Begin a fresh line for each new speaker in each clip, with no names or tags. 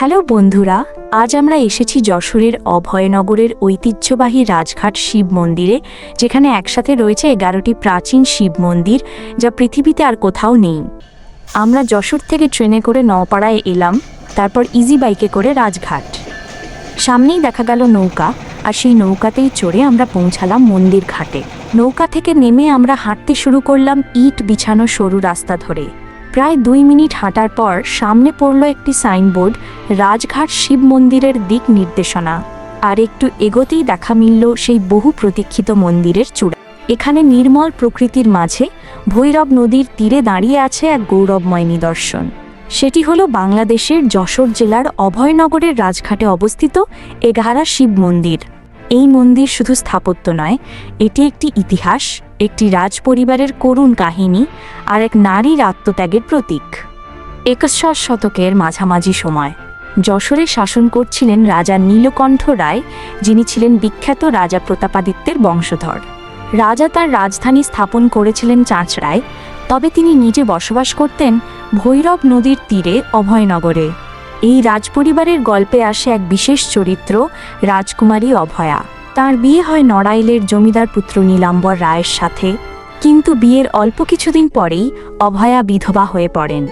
Hello বন্ধুরা, আজ আমরা এসেছি যশোরের অভয়নগরের ঐতিহ্যবাহী রাজঘাট শিব মন্দিরে, যেখানে একসাথে রয়েছে এগারোটি প্রাচীন শিব মন্দির, যা পৃথিবীতে আর কোথাও নেই। আমরা যশোর থেকে ট্রেনে করে নওপাড়ায় এলাম, তারপর ইজি বাইকে করে রাজঘাট। সামনেই দেখা গেল নৌকা, আর সেই নৌকাতেই চড়ে আমরা পৌঁছালাম মন্দির ঘাটে। নৌকা থেকে নেমে আমরা হাঁটতে শুরু করলাম ইট বিছানো সরু রাস্তা ধরে। প্রায় দুই মিনিট হাঁটার পর সামনে পড়ল একটি সাইনবোর্ড, রাজঘাট শিব মন্দিরের দিক নির্দেশনা। আর একটু এগোতেই দেখা মিলল সেই বহু প্রতীক্ষিত মন্দিরের চূড়া। এখানে নির্মল প্রকৃতির মাঝে ভৈরব নদীর তীরে দাঁড়িয়ে আছে এক গৌরবময় নিদর্শন। সেটি হলো বাংলাদেশের যশোর জেলার অভয়নগরের রাজঘাটে অবস্থিত এগারা শিব মন্দির। এই মন্দির শুধু স্থাপত্য নয়, এটি একটি ইতিহাস, একটি রাজ পরিবারের করুণ কাহিনী আর এক নারীর আত্মত্যাগের প্রতীক। একশ্বর শতকের মাঝামাঝি সময়, যশোরে শাসন করছিলেন রাজা নীলকণ্ঠ রায়, যিনি ছিলেন বিখ্যাত রাজা প্রতাপাদিত্যের বংশধর। রাজা তার রাজধানী স্থাপন করেছিলেন চাঁচড়ায় তবে তিনি নিজে বসবাস করতেন ভৈরব নদীর তীরে অভয়নগরে। এই রাজপরিবারের গল্পে আসে এক বিশেষ চরিত্র, রাজকুমারী অভয়া। তার বিয়ে হয় নড়াইলের জমিদার পুত্র নীলাম্বর রায়ের সাথে। কিন্তু বিয়ের অল্প কিছুদিন পরেই অভয়া বিধবা হয়ে পড়েন।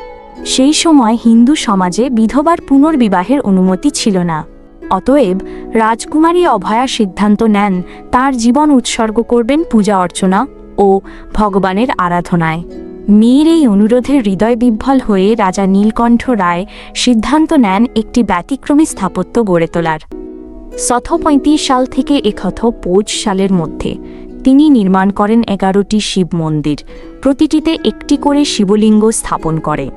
সেই সময় হিন্দু সমাজে বিধবার পুনর্বিবাহের অনুমতি ছিল না। অতএব রাজকুমারী অভয়া সিদ্ধান্ত নেন তার জীবন উৎসর্গ করবেন পূজা অর্চনা ও ভগবানের আরাধনায়। মেয়ের এই অনুরোধে হৃদয় বিহ্বল হয়ে রাজা নীলকণ্ঠ রায় সিদ্ধান্ত নেন একটি ব্যতিক্রমী স্থাপত্য গড়ে তোলার। পঁয়ত্রিশ সাল থেকে একথ পৌঁছ সালের মধ্যে তিনি নির্মাণ করেন এগারোটি শিব মন্দির, প্রতিটিতে একটি করে শিবলিঙ্গ স্থাপন করে।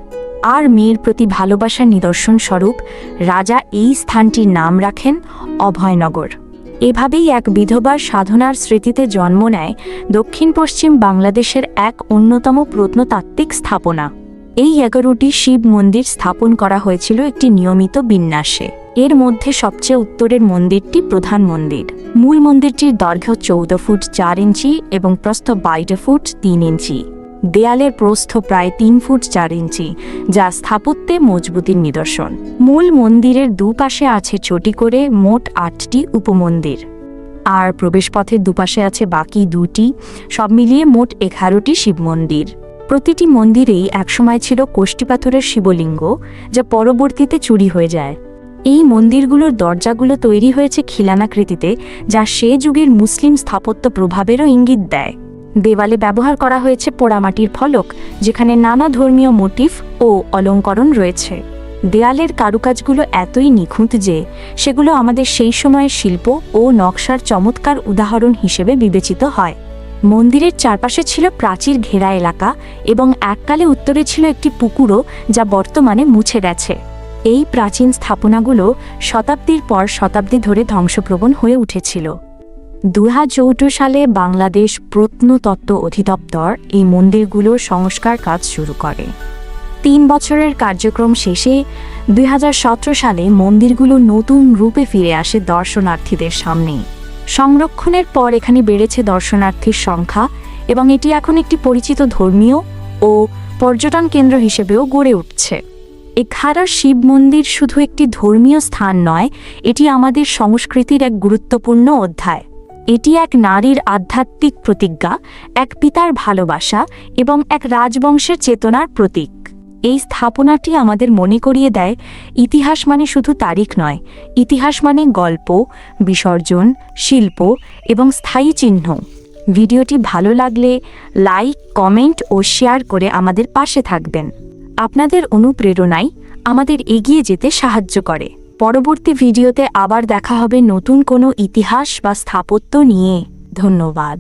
আর মেয়ের প্রতি ভালোবাসার নিদর্শন স্বরূপ রাজা এই স্থানটির নাম রাখেন অভয়নগর। এভাবেই এক বিধবার সাধনার স্মৃতিতে জন্ম নেয় দক্ষিণ পশ্চিম বাংলাদেশের এক অন্যতম প্রত্নতাত্ত্বিক স্থাপনা। এই এগারোটি শিব মন্দির স্থাপন করা হয়েছিল একটি নিয়মিত বিন্যাসে। এর মধ্যে সবচেয়ে উত্তরের মন্দিরটি প্রধান মন্দির। মূল মন্দিরটির দৈর্ঘ্য চৌদ্দ ফুট চার ইঞ্চি এবং প্রস্থ বাইশ ফুট তিন ইঞ্চি। দেয়ালের প্রস্থ প্রায় তিন ফুট চার ইঞ্চি, যা স্থাপত্যে মজবুতির নিদর্শন। মূল মন্দিরের দুপাশে আছে চটি করে মোট আটটি উপমন্দির। আর প্রবেশপথের দুপাশে আছে বাকি দুটি, সব মিলিয়ে মোট এগারোটি শিব মন্দির। প্রতিটি মন্দিরেই একসময় ছিল কোষ্ঠী পাথরের শিবলিঙ্গ, যা পরবর্তীতে চুরি হয়ে যায়। এই মন্দিরগুলোর দরজাগুলো তৈরি হয়েছে খিলানাকৃতিতে, যা সে যুগের মুসলিম স্থাপত্য প্রভাবেরও ইঙ্গিত দেয়। দেওয়ালে ব্যবহার করা হয়েছে পোড়ামাটির ফলক, যেখানে নানা ধর্মীয় মোটিফ ও অলঙ্করণ রয়েছে। দেয়ালের কারুকাজগুলো এতই নিখুঁত যে, সেগুলো আমাদের সেই সময়ের শিল্প ও নকশার চমৎকার উদাহরণ হিসেবে বিবেচিত হয়। মন্দিরের চারপাশে ছিল প্রাচীর ঘেরা এলাকা এবং এককালে উত্তরে ছিল একটি পুকুরও যা বর্তমানে মুছে গেছে। এই প্রাচীন স্থাপনাগুলো শতাব্দীর পর শতাব্দী ধরে ধ্বংসপ্রবণ হয়ে উঠেছিল। দু সালে বাংলাদেশ প্রত্নতত্ত্ব অধিদপ্তর এই মন্দিরগুলোর সংস্কার কাজ শুরু করে। তিন বছরের কার্যক্রম শেষে দুই হাজার সতেরো সালে মন্দিরগুলো নতুন রূপে ফিরে আসে দর্শনার্থীদের সামনে। সংরক্ষণের পর এখানে বেড়েছে দর্শনার্থীর সংখ্যা এবং এটি এখন একটি পরিচিত ধর্মীয় ও পর্যটন কেন্দ্র হিসেবেও গড়ে উঠছে। এখারা শিব মন্দির শুধু একটি ধর্মীয় স্থান নয়, এটি আমাদের সংস্কৃতির এক গুরুত্বপূর্ণ অধ্যায়। এটি এক নারীর আধ্যাত্মিক প্রতিজ্ঞা, এক পিতার ভালোবাসা এবং এক রাজবংশের চেতনার প্রতীক। এই স্থাপনাটি আমাদের মনে করিয়ে দেয়, ইতিহাস মানে শুধু তারিখ নয়, ইতিহাস মানে গল্প, বিসর্জন, শিল্প এবং স্থায়ী চিহ্ন। ভিডিওটি ভালো লাগলে লাইক, কমেন্ট ও শেয়ার করে আমাদের পাশে থাকবেন। আপনাদের অনুপ্রেরণাই আমাদের এগিয়ে যেতে সাহায্য করে। পরবর্তী ভিডিওতে আবার দেখা হবে নতুন কোনো ইতিহাস বা স্থাপত্য নিয়ে। ধন্যবাদ।